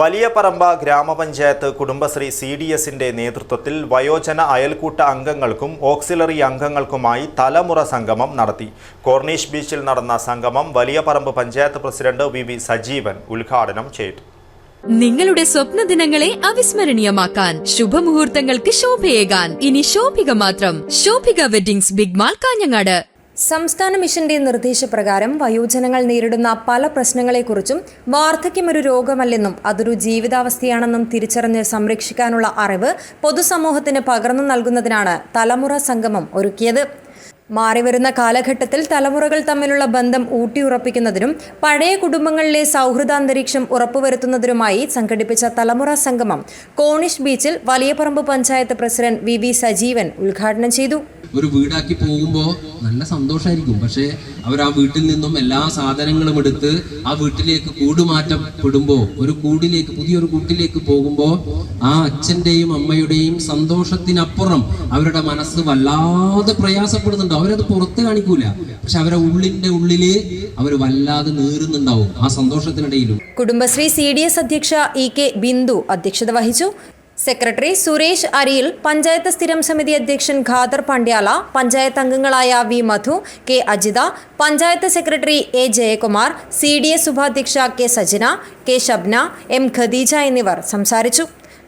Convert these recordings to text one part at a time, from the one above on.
വലിയ പറമ്പ ഗ്രാമപഞ്ചായത്ത് Kudumbashree C D എസിന്റെ നേതൃത്വത്തിൽ വയോജന അയൽക്കൂട്ട അംഗങ്ങൾക്കും ഓക്സിലറി അംഗങ്ങൾക്കുമായി തലമുറ സംഗമം നടത്തി. കോർണീഷ് ബീച്ചിൽ നടന്ന സംഗമം Valiyaparamba panchayat president V V Sajeevan ഉദ്ഘാടനം ചെയ്തു. നിങ്ങളുടെ സ്വപ്ന ദിനങ്ങളെ അവിസ്മരണീയമാക്കാൻ ശുഭമുഹൂർത്തങ്ങൾക്ക് ശോഭയേകാൻ. ഇനി ശോഭിക മാത്രം. Shobhika weddings big mall Kanhangad. സംസ്ഥാന മിഷന്റെ നിർദ്ദേശപ്രകാരം വയോജനങ്ങൾ നേരിടുന്ന പല പ്രശ്നങ്ങളെക്കുറിച്ചും വാർദ്ധക്യം ഒരു രോഗമല്ലെന്നും അതൊരു ജീവിതാവസ്ഥയാണെന്നും തിരിച്ചറിഞ്ഞ് സംരക്ഷിക്കാനുള്ള അറിവ് പൊതുസമൂഹത്തിന് പകർന്നു നൽകുന്നതിനാണ് തലമുറ സംഗമം ഒരുക്കിയത്. മാറിവരുന്ന കാലഘട്ടത്തിൽ തലമുറകൾ തമ്മിലുള്ള ബന്ധം ഊട്ടിയുറപ്പിക്കുന്നതിനും പഴയ കുടുംബങ്ങളിലെ സൗഹൃദാന്തരീക്ഷം ഉറപ്പുവരുത്തുന്നതിനുമായി സംഘടിപ്പിച്ച തലമുറ സംഗമം കോണിഷ് ബീച്ചിൽ Valiyaparamba panchayat president V V Sajeevan ഉദ്ഘാടനം ചെയ്തു. ഒരു വീടാക്കി പോകുമ്പോൾ നല്ല സന്തോഷമായിരിക്കും പക്ഷേ അവർ ആ വീട്ടിൽ നിന്നും എല്ലാ സാധനങ്ങളും എടുത്ത് ആ വീട്ടിലേക്ക് കൂടുമാറ്റപ്പെടുമ്പോൾ ഒരു കൂടിലേക്ക് പുതിയൊരു കൂട്ടിലേക്ക് പോകുമ്പോൾ ആ അച്ഛന്റെയും അമ്മയുടെയും സന്തോഷത്തിനപ്പുറം അവരുടെ മനസ്സ് വല്ലാതെ പ്രയാസപ്പെടുന്നുണ്ട് അവരത് പുറത്ത് കാണിക്കൂല. പക്ഷെ അവരെ ഉള്ളിന്റെ ഉള്ളിൽ അവർ വല്ലാതെ നീറുന്നുണ്ടാവും ആ സന്തോഷത്തിനിടയിലും. കുടുംബശ്രീ സി ഡി എസ് അധ്യക്ഷ ഇ കെ ബിന്ദു അധ്യക്ഷത വഹിച്ചു. സെക്രട്ടറി സുരേഷ് അരിയിൽ പഞ്ചായത്ത് സ്ഥിരം സമിതി അധ്യക്ഷൻ ഖാദർ പണ്ഡ്യാല പഞ്ചായത്ത് അംഗങ്ങളായ V Madhu K Ajitha panchayat secretary A Jayakumar C D S ഉപാധ്യക്ഷ K Sajana K Shabna M Khadeeja എന്നിവർ സംസാരിച്ചു.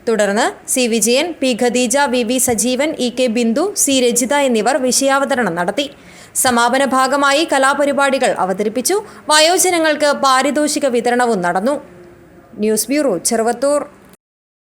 തുടർന്ന് C Vijayan P Khadeeja V V Sajeevan E K Bindu C Rajitha എന്നിവർ വിഷയാവതരണം നടത്തി. സമാപന ഭാഗമായി കലാപരിപാടികൾ അവതരിപ്പിച്ചു. വയോജനങ്ങൾക്ക് പാരിതോഷിക വിതരണവും നടന്നു. News bureau Cheruvathur.